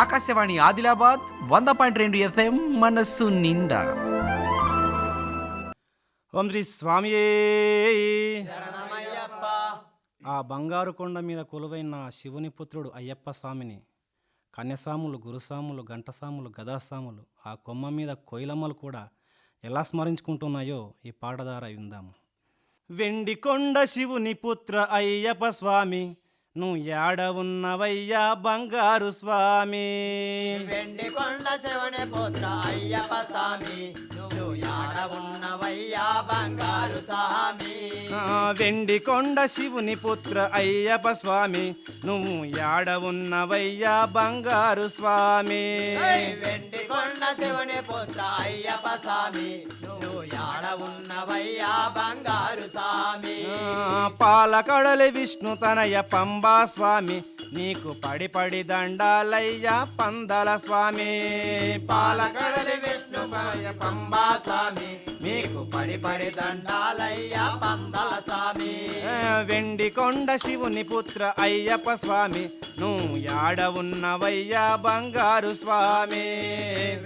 ఆకాశవాణి ఆదిలాబాద్ వంద పాయింట్ రెండు ఎఫ్ఎం మనస్సు నిండా. ఓం శ్రీ స్వామియే. ఆ బంగారు కొండ మీద కొలువైన శివుని పుత్రుడు అయ్యప్ప స్వామిని కన్యసాములు గురుసాములు గంటసాములు గదాసాములు ఆ కొమ్మ మీద కోయిలమ్మలు కూడా ఎలా స్మరించుకుంటున్నాయో ఈ పాట ద్వారా విందాము. వెండి కొండ శివుని పుత్ర అయ్యప్ప స్వామి నువ్వు యాడ ఉన్నవయ్యా బంగారు స్వామి? వెండి కొండ చెవుని పుత్ర అయ్యప్ప స్వామి. నువ్వు యాడ ఉన్నవయ్యా బంగారు స్వామి. వెండి కొండ శివుని పుత్ర అయ్యప్ప స్వామి. నువ్వు యాడ ఉన్నవయ్యా బంగారు స్వామి? వెండి కొండ చెవుని పుత్ర అయ్యప్ప స్వామి. నువ్వు యాడ ఉన్నవయ్యా బంగారు స్వామి. పాలకడలి విష్ణు తనయ పంబా స్వామి నీకు పడి పడి దండాలయ్యా పందల స్వామి. పాలకడలి విష్ణు పంబా స్వామి మీకు పడి పడి దండాలయ్యా పందల స్వామి. వెండి కొండ శివుని పుత్ర అయ్యప్ప స్వామి నువ్వు యాడ ఉన్నవయ్యా బంగారు స్వామి.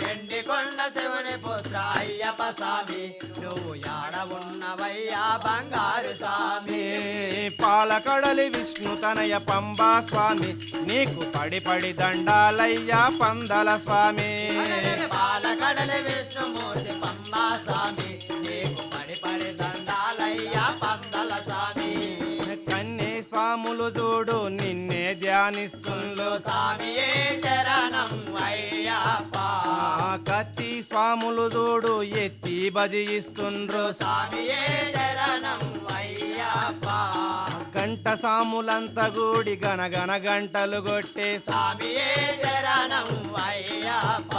వెండి కొండ చెవుని పుత్ర అయ్యప్ప స్వామి. నువ్వు యాడ ఉన్నవయ్యా బంగారు స్వామి. పాలకడలి విష్ణు తనయ పంబా స్వామి. నీకు పడి పడి దండాలయ్యా పందల స్వామి. పాలకడలి విష్ణుమూర్తి పంబా స్వామి. నీకు పడి పడి దండాలయ్యా పందల స్వామి. కన్నే స్వాములు చూడు నిన్నే ధ్యానిస్తుండ్రు స్వామియే చరణం అయ్యప్ప. కత్తి స్వాములు చూడు ఎత్తి భజిస్తుండ్రు స్వామియే చరణం అయ్యప్ప. గంట సాములంత గూడి గనగన గంటలు కొట్టే స్వామియే చరణం అయ్యప్ప.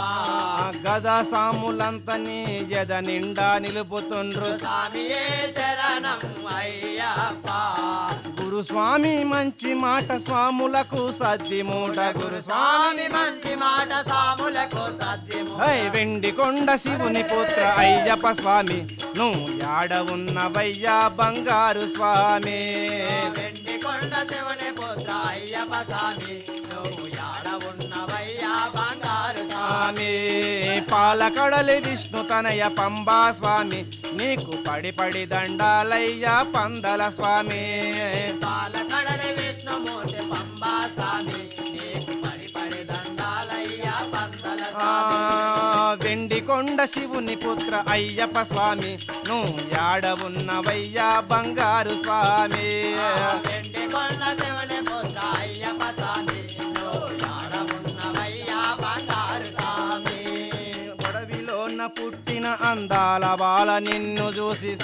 గద సాములంత నీ జద నిండా నిలుపుతుండ్రు. స్వామియే చరణం అయ్యప్ప. గురు స్వామి మంచి మాట స్వాములకు సద్ది మూట. గురు స్వామి మంచి మాట సత్యము హై వెండి కొండ శివుని పుత్ర అయ్యప్ప స్వామి. నువ్వు యాడ ఉన్నవయ్యా బంగారు స్వామి. వెండి కొండ శివుని పుత్ర అయ్యప్ప స్వామి. స్వామి. పాలకడలి విష్ణు తనయ పంబా స్వామి. నీకు పడి పడి దండాలయ్యా పందల స్వామి. పాలకడలి విష్ణుమూర్తి పంబా స్వామి. నీకు పడి పడి దండాలయ్యా పందల ఆ, స్వామి వెండి కొండ శివుని పుత్ర అయ్యప్ప స్వామి. నువ్వు యాడ ఉన్నవయ్యా బంగారు స్వామి. వెండి కొండ శివుని పుత్ర అయ్యప్ప స్వామి. అందాల బాల నిన్ను చూసి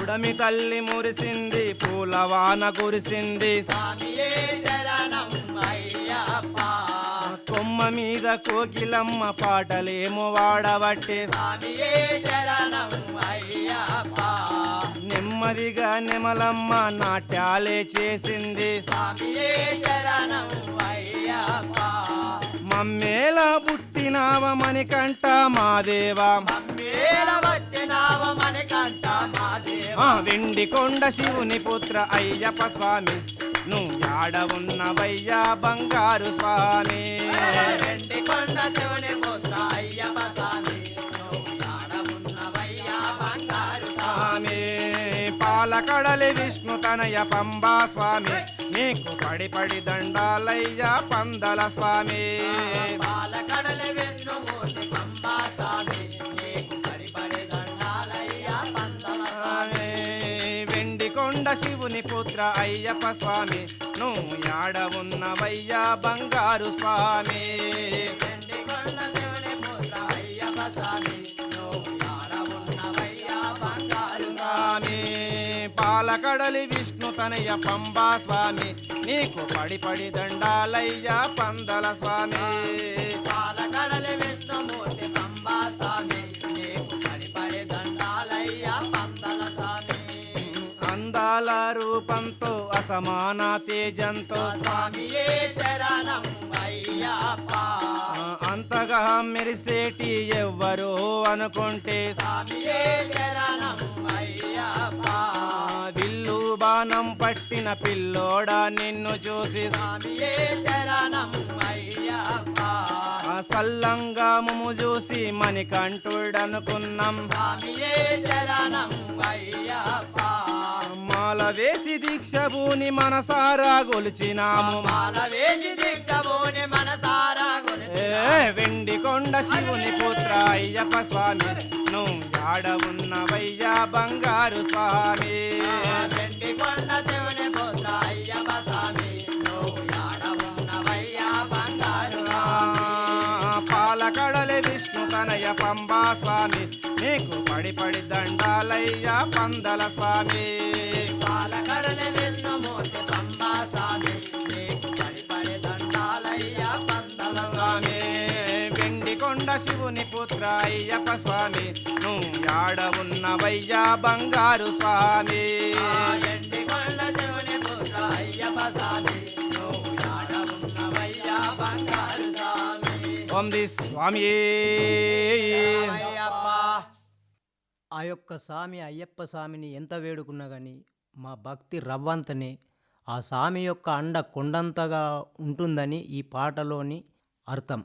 ఉడమి తల్లి మురిసింది పూలవాన కురిసింది. కొమ్మ మీద కోకిలమ్మ పాటలేమో వాడబట్టే. నెమ్మదిగా నెమలమ్మ నాట్యాలే చేసింది. స్వామియే చరణం అయ్యప్ప. మమ్మేల పుట్టినావమని కంట మాదేవా మా వెండి కొండ శివుని పుత్ర అయ్యప్ప స్వామి. నువ్వు యాడ ఉన్నవయ్యా బంగారు స్వామి. వెండి కొండ శివుని పుత్ర పాలకడలి విష్ణు తనయ పంబా స్వామి. నీకు పడి పడి దండాలయ్యా పందల స్వామి. పాలకడలి విష్ణుమూర్తి పంబా స్వామి. శివుని పుత్ర అయ్యప్ప స్వామి. నువ్వు యాడ ఉన్నవయ్యా బంగారు స్వామి. పాలకడలి విష్ణు తనయ పంబా స్వామి. నీకు పడి పడి దండాలయ్యా పందల స్వామి. పాలకడలి విష్ణుమూర్తి పంబా స్వామి. నీకు పరిపడి దండాలయ్యా పందల స్వామి. అందాల రూప రూపంతో అసమాన తేజంతో స్వామియే చరణం అయ్యప్ప. ఆ, అంతగా మెరిసేటి ఎవ్వరు అనుకుంటే స్వామియే చరణం అయ్యప్ప. ఆ, విల్లు బాణం పట్టిన పిల్లోడా నిన్ను చూసి స్వామియే చరణం అయ్యప్ప. ఆ సల్లంగా ముము చూసి మణికంఠుడనుకున్నాం. స్వామియే చరణం అయ్యప్ప. మాల వేసి దీక్ష భూని మనసారా గొలిచినాము. మాల వేసి దీక్షబోని మనసారా ఏ వెండి కొండ శివుని పుత్ర అయ్యప్ప స్వామి నువ్వు యాడ ఉన్నవయ్యా బంగారు స్వామి. వెండి కొండ శివుని పుత్ర అయ్యప్ప స్వామి. తనయ పంబా స్వామి. నీకు పడి పడి దండాలయ్యా పందల స్వామి. శివుని పుత్ర అయ్యప్ప స్వామి. నువ్వు యాడ ఉన్నవయ్యా బంగారు స్వామి. కొండ శివుని పుత్ర అయ్యప్ప స్వామి. స్వామి ఓం ది స్వామి అయ్యప్ప. ఆ యొక్క స్వామి అయ్యప్ప స్వామిని ఎంత వేడుకున్నా కానీ మా భక్తి రవ్వంతనే. ఆ స్వామి యొక్క అండ కొండంతగా ఉంటుందని ఈ పాటలోని అర్థం.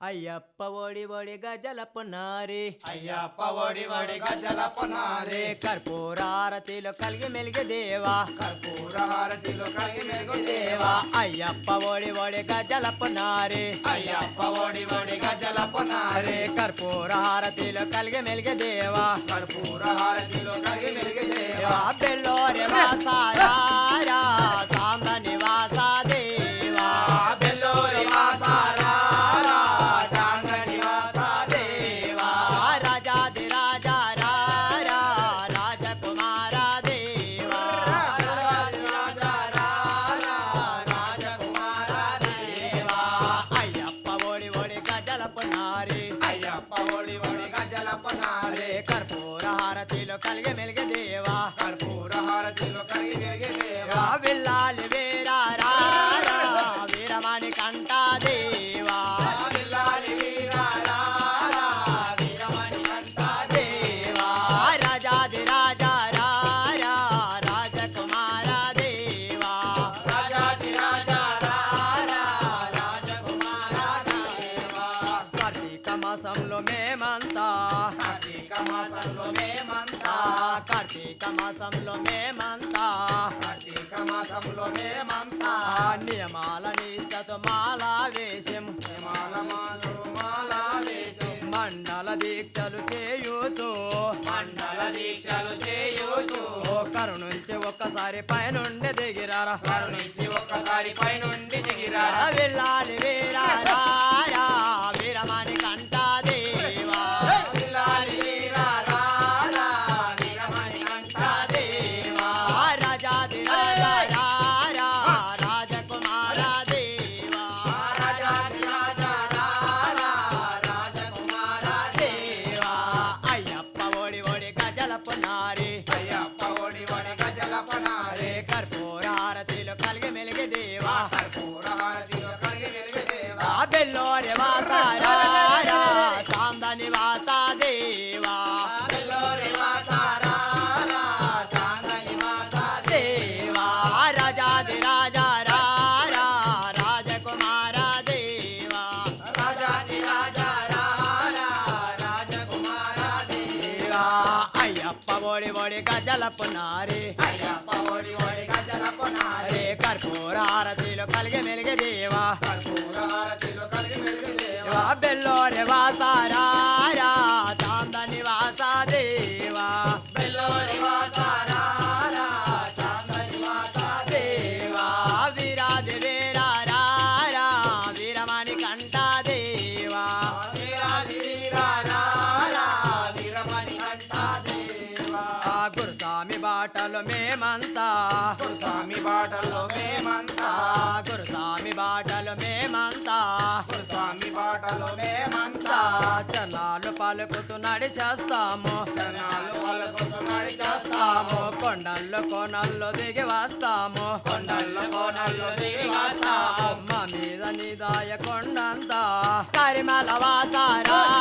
అయ్యప్ప ఒడి ఒడి గజల పునారి అయ్యప్ప ఒడి ఒడి గజల పునారే కర్పూరారతిలో కలిగి మెలిగి దేవా. కర్పూరహారతిలో కలిగి మెరుగు దేవా. అయ్యప్ప ఒడి ఒడి గజల పునారే అయ్యప్ప ఓడి ఓడి గజల పునారే కర్పూరారతిలో కలిగి మెలిగి దేవా. కర్పూరహారతిలో కలిగి మెరుగు దేవా. బెల్లోరి వాసారా మాసంలో మేమంతా. కార్తీక మాసంలో మేమంతా. కార్తీక మాసంలో మేమంతా. కార్తీక మాసంలో మేమంతా. నియమాల నిష్టతో మాల వేషం మాల మాలు వేషం మండల దీక్షలు చేయుతూ. మండల దీక్షలు చేయుచు ఒకరు నుంచి ఒక్కసారి పైనుండి దిగిరారా. నుంచి ఒక్కసారి పైనుండి దిగిరా వెళ్ళాలి వీరారా ఒడి అయ్యప్ప ఓడి ఓడి గజల కర్పూరారతిలో కలిగి మెలిగి దేవా. కర్పూరారతిలో కలిగి మెలిగి దేవా బెల్లోరే బెల్లోరి వాసారా చాంద నివాస చేస్తాము. చేస్తాము. కొండల్లో కోనల్లో దిగి వస్తాము. కొండల్లో కోనల్లో దిగి వస్తాము. మా మీద నిదాయ కొండంతా. పరిమళ వాసారా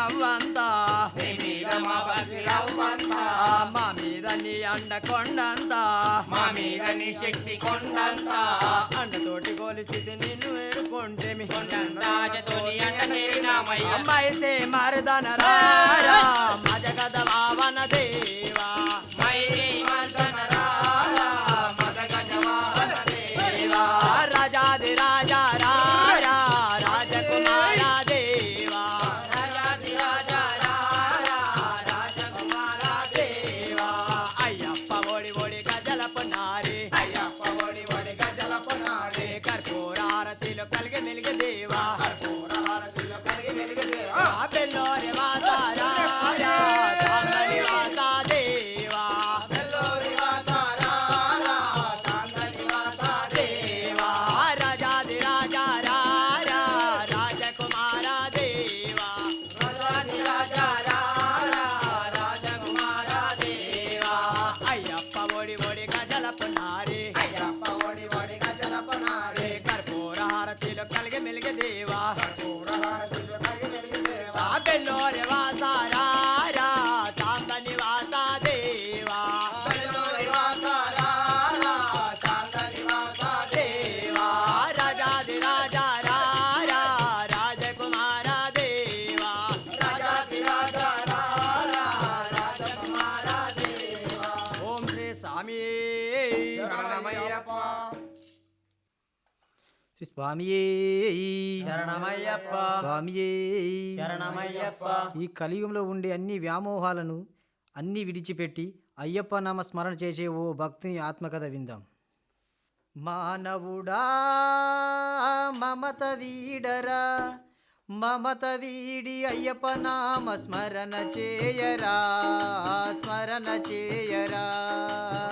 లవ్వంతా నీ మీద మా భక్తి లవ్వంతా మా మీద నీ అండ కొండంతా. మా మీద నీ శక్తి కొండంతా. అండతోటి కోలిచిది నిన్ను వేడుకుంటేమి కొండంతా అమ్మాయితే మారుదాన స్వామియే శరణమయ్యప్ప. స్వామియే ఈ కలియుగంలో ఉండే అన్ని వ్యామోహాలను అన్నీ విడిచిపెట్టి అయ్యప్ప నామ స్మరణ చేసే ఓ భక్తిని ఆత్మకథ విందాం. మానవుడా మమత వీడరా? మమత వీడి అయ్యప్ప నామ స్మరణ చేయరా? స్మరణ చేయరా?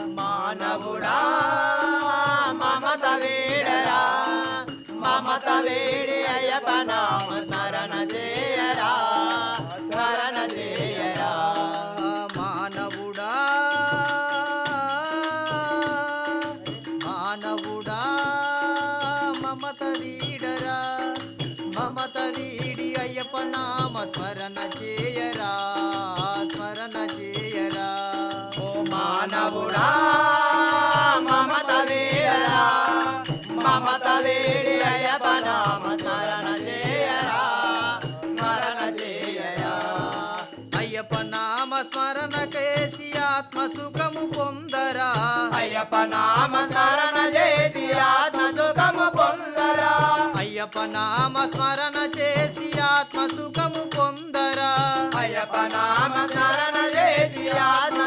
మానవుడా మమత వీడరా? మాత వేడి అయ్యప్ప నామ స్మరణ చేయరా స్మరణ చేయరా. మానవుడా మానవుడా మమత వీడరా మమత వీడి అయ్యప్ప నామ స్మరణ చేయరా స్మరణ చేయరా. ఓ మానవుడా ఆత్మ సుఖము పొందరా? అయ్యప్ప నామ స్మరణ చేసి ఆత్మ సుఖము పొందరా? అయ్యప్ప నామ స్మరణ చేసి ఆత్మ సుఖము పొందరా? అయ్యప్ప నామ స్మరణ చేసి ఆత్మ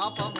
హరించును